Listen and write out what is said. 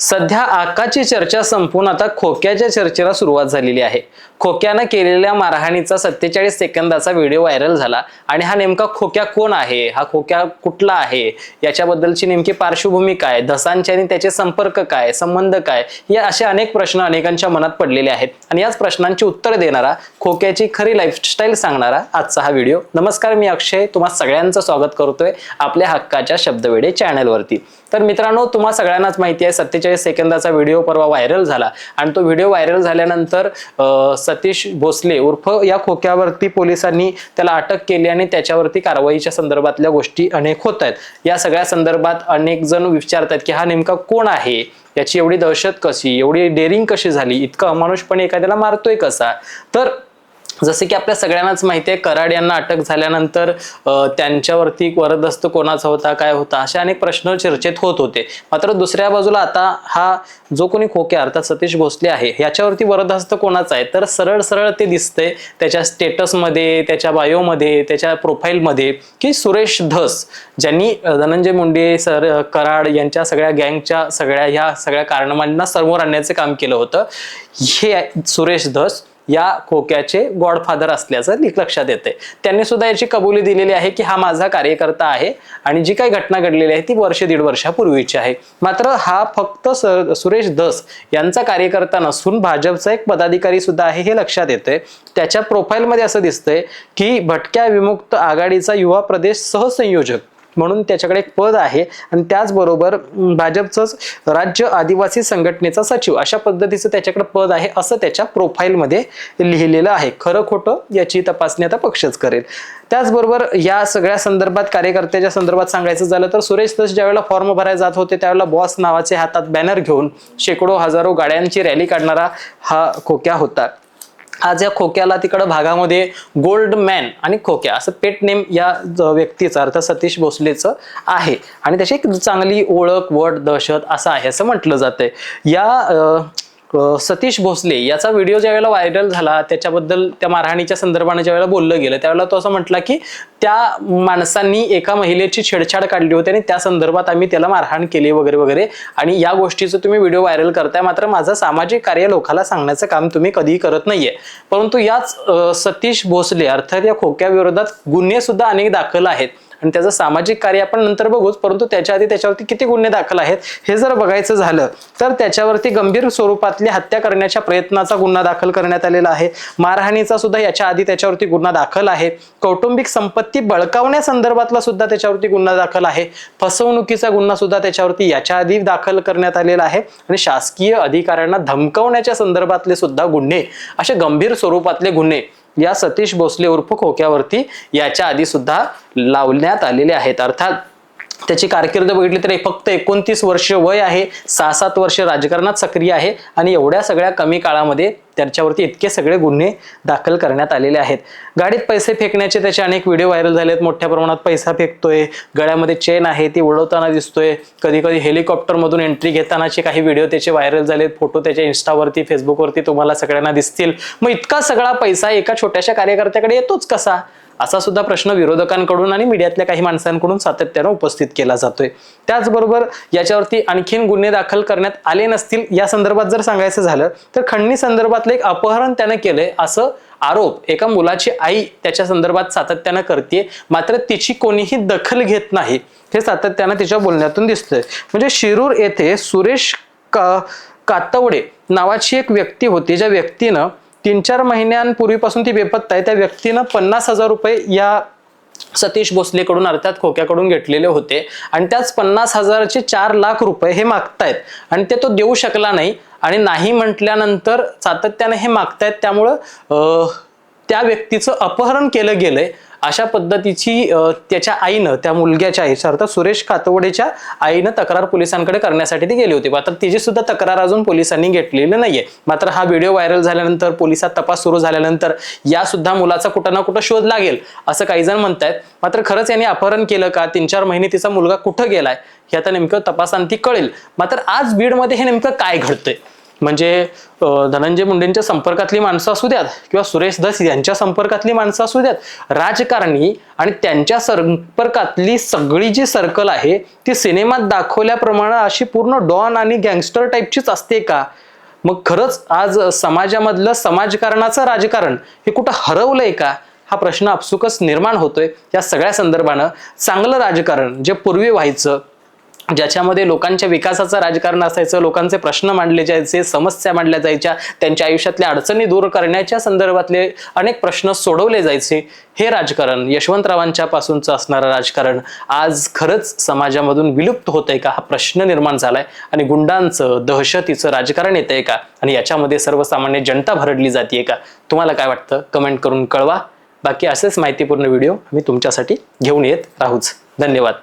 सध्या आकाची चर्चा संपून आता खोक्याच्या चर्चेला सुरुवात झालेली आहे. खोक्यानं केलेल्या मारहाणीचा सत्तेचाळीस सेकंदाचा व्हिडिओ व्हायरल झाला आणि हा नेमका खोक्या कोण आहे? हा खोक्या कुठला आहे? याच्याबद्दलची नेमकी पार्श्वभूमी काय? धसांचे आणि त्याचे संपर्क काय? संबंध काय? या असे अनेक प्रश्न अनेकांच्या मनात पडलेले आहेत. आणि याच प्रश्नांची उत्तर देणारा खोक्याची खरी लाईफस्टाईल सांगणारा आजचा हा व्हिडिओ. नमस्कार मी अक्षय. तुम्हा सगळ्यांचं स्वागत करतोय आपल्या हक्काच्या शब्दवेडे चॅनलवरती तर मित्रांनो तुम्हा सगळ्यांनाच माहिती आहे पंचेचाळीस सेकंदाचा व्हिडिओ परवा व्हायरल झाला. आणि तो व्हिडिओ व्हायरल झाल्यानंतर सतीश भोसले उर्फ या खोक्यावरती पोलिसांनी त्याला अटक केली आणि त्याच्यावरती कारवाईच्या संदर्भातल्या गोष्टी अनेक होत आहेत. या सगळ्या संदर्भात अनेक जण विचारतात की हा नेमका कोण आहे? याची एवढी दहशत कशी? एवढी डेअरिंग कशी झाली? इतकं अमानुषपणे एखाद्याला मारतोय कसा? तर जसे की आपल्या सगळ्यांनाच माहिती आहे कराड यांना अटक झाल्यानंतर त्यांच्यावरती वरदस्त कोणाचा होता काय होता असे अनेक प्रश्न चर्चेत होत होते. मात्र दुसऱ्या बाजूला आता हा जो कोणी खोके अर्थात सतीश भोसले आहे याच्यावरती वरदहस्त कोणाचा आहे? तर सरळ सरळ ते दिसतंय त्याच्या स्टेटसमध्ये त्याच्या बायोमध्ये त्याच्या प्रोफाईलमध्ये की सुरेश धस ज्यांनी धनंजय मुंडे सर कराड यांच्या सगळ्या गँगच्या सगळ्या ह्या सगळ्या कारणमांना समोर आणण्याचे काम केलं होतं. हे सुरेश धस या खोक्याचे गॉडफादर असल्याचं लिख लक्षात येते त्यांनी सुद्धा याची कबुली दिलेली आहे की हा माझा कार्यकर्ता आहे आणि जी काही घटना घडलेली आहे ती वर्ष दीड वर्षापूर्वीची आहे. मात्र हा फक्त स- सुरेश धस यांचा कार्यकर्ता नसून भाजपचा एक पदाधिकारी सुद्धा आहे हे लक्षात येते त्याच्या प्रोफाईलमध्ये असं दिसतंय की भटक्या विमुक्त आघाडीचा युवा प्रदेश सहसंयोजक म्हणून त्याच्याकडे एक पद आहे. आणि त्याचबरोबर भाजपचंच राज्य आदिवासी संघटनेचा सचिव अशा पद्धतीचं त्याच्याकडे पद आहे असं त्याच्या प्रोफाईलमध्ये लिहिलेलं आहे. खरं खोटं याची तपासणी आता पक्षच करेल. त्याचबरोबर या सगळ्या संदर्भात कार्यकर्त्याच्या संदर्भात सांगायचं झालं तर सुरेश दस ज्यावेळेला फॉर्म भरायला जात होते त्यावेळेला बॉस नावाचे हातात बॅनर घेऊन शेकडो हजारो गाड्यांची रॅली काढणारा हा खोक्या होता. आज या खोक्याला तिकडं भागामध्ये गोल्ड मॅन आणि खोक्या असं पेट नेम या व्यक्तीचा व्यक्तीचं अर्थात सतीश भोसलेचं आहे. आणि त्याची एक चांगली ओळख वट दहशत असं आहे असं म्हटलं जातंय. या सतीश भोसले याचा व्हिडिओ ज्या वेळेला व्हायरल झाला त्याच्याबद्दल त्या मारहाणीच्या संदर्भाने ज्या वेळेला बोललं गेलं त्यावेळेला तो असं म्हटला की त्या माणसांनी एका महिलेची छेडछाड काढली होती आणि त्या संदर्भात आम्ही त्याला मारहाण केली वगैरे वगैरे. आणि या गोष्टीचं तुम्ही व्हिडिओ व्हायरल करताय मात्र माझं सामाजिक कार्य लोकांना सांगण्याचं काम तुम्ही कधीही करत नाहीये. परंतु याच सतीश भोसले अर्थात या खोक्या विरोधात गुन्हे सुद्धा अनेक दाखल आहेत. आणि त्याचं सामाजिक कार्य आपण नंतर बघूच परंतु त्याच्या आधी त्याच्यावरती किती गुन्हे दाखल आहेत हे जर बघायचं झालं तर त्याच्यावरती गंभीर स्वरूपातली हत्या करण्याच्या प्रयत्नाचा गुन्हा दाखल करण्यात आलेला आहे. मारहाणीचा सुद्धा याच्या आधी त्याच्यावरती गुन्हा दाखल आहे. कौटुंबिक संपत्ती बळकावण्यासंदर्भातला सुद्धा त्याच्यावरती गुन्हा दाखल आहे. फसवणुकीचा गुन्हा सुद्धा त्याच्यावरती याच्या आधी दाखल करण्यात आलेला आहे. आणि शासकीय अधिकाऱ्यांना धमकवण्याच्या संदर्भातले सुद्धा गुन्हे असे गंभीर स्वरूपातले गुन्हे या सतीश भोसले उर्फ खोक्यावरती याच्या आधी सुद्धा लावण्यात आलेले आहेत. अर्थात त्याची कारकीर्द बघितली तर फक्त एकोणतीस वर्ष वय आहे. सहा सात वर्ष राजकारणात सक्रिय आहे आणि एवढ्या सगळ्या कमी काळामध्ये त्याच्यावरती इतके सगळे गुन्हे दाखल करण्यात आलेले आहेत. गाडीत पैसे फेकण्याचे त्याचे अनेक व्हिडिओ व्हायरल झाले आहेत मोठ्या प्रमाणात पैसा फेकतोय. गळ्यामध्ये चेन आहे ती उडवताना दिसतोय. कधी कधी हेलिकॉप्टरमधून एंट्री घेतानाचे काही व्हिडिओ त्याचे व्हायरल झालेत. फोटो त्याच्या इंस्टावरती फेसबुकवरती तुम्हाला सगळ्यांना दिसतील. मग इतका सगळा पैसा एका छोट्याशा कार्यकर्त्याकडे येतोच कसा? असा सुद्धा प्रश्न विरोधकांकडून आणि मीडियातल्या काही माणसांकडून सातत्यानं उपस्थित केला जातोय. त्याचबरोबर याच्यावरती आणखीन गुन्हे दाखल करण्यात आले नसतील या संदर्भात जर सांगायचं झालं तर खंडणी संदर्भातलं एक अपहरण त्यानं केलंय असं आरोप एका मुलाची आई त्याच्या संदर्भात सातत्यानं करते मात्र तिची कोणीही दखल घेत नाही. हे सातत्यानं तिच्या बोलण्यातून दिसतंय. म्हणजे शिरूर येथे सुरेश का कातवडे नावाची एक व्यक्ती होती ज्या व्यक्तीनं तीन चार महिन्यांपूर्वीपासून ती बेपत्ता आहे. त्या व्यक्तीनं पन्नास हजार रुपये या सतीश भोसलेकडून अर्थात खोक्याकडून घेतलेले होते. आणि त्याच पन्नास हजाराचे चार लाख रुपये हे मागतायत. आणि ते तो देऊ शकला नाही. आणि नाही म्हटल्यानंतर सातत्याने हे मागतायत. त्यामुळं त्या व्यक्तीचं अपहरण केलं गेलंय. अशा पद्धतीची त्याच्या आईनं त्या मुलग्याच्या आईच्या अर्थात सुरेश कातवडेच्या आईनं तक्रार पोलिसांकडे करण्यासाठी ती गेली होती. मात्र तिची सुद्धा तक्रार अजून पोलिसांनी घेतलेली नाहीये. मात्र हा व्हिडिओ व्हायरल झाल्यानंतर पोलिसात तपास सुरू झाल्यानंतर या सुद्धा मुलाचा कुठं ना कुठं शोध लागेल असं काही जण म्हणतायत. मात्र खरंच यांनी अपहरण केलं का? तीन चार महिने तिचा मुलगा कुठं गेलाय? हे आता नेमकं तपासांती कळेल. मात्र आज बीडमध्ये हे नेमकं काय घडतंय? म्हणजे धनंजय मुंडेंच्या संपर्कातली माणसं असू द्यात किंवा सुरेश दस यांच्या संपर्कातली माणसं असू द्यात राजकारणी आणि त्यांच्या संपर्कातली सगळी जी सर्कल आहे ती सिनेमात दाखवल्याप्रमाणे अशी पूर्ण डॉन आणि गँगस्टर टाईपचीच असते का? मग खरंच आज समाजामधलं समाजकारणाचं राजकारण हे कुठं हरवलंय का? हा प्रश्न आपसुकच निर्माण होतोय या सगळ्या संदर्भानं. चांगलं राजकारण जे पूर्वी व्हायचं ज्याच्यामध्ये लोकांच्या विकासाचं राजकारण असायचं लोकांचे प्रश्न मांडले जायचे समस्या मांडल्या जायच्या त्यांच्या आयुष्यातल्या अडचणी दूर करण्याच्या संदर्भातले अनेक प्रश्न सोडवले जायचे. हे राजकारण यशवंतरावांच्या पासूनचं असणारं राजकारण आज खरंच समाजामधून विलुप्त होतंय का? हा प्रश्न निर्माण झालाय आणि गुंडांचं दहशतीचं राजकारण येतंय का? आणि याच्यामध्ये सर्वसामान्य जनता भरडली जाते का? तुम्हाला काय वाटतं? कमेंट करून कळवा. बाकी असेच माहितीपूर्ण व्हिडिओ मी तुमच्यासाठी घेऊन येत राहूच. धन्यवाद.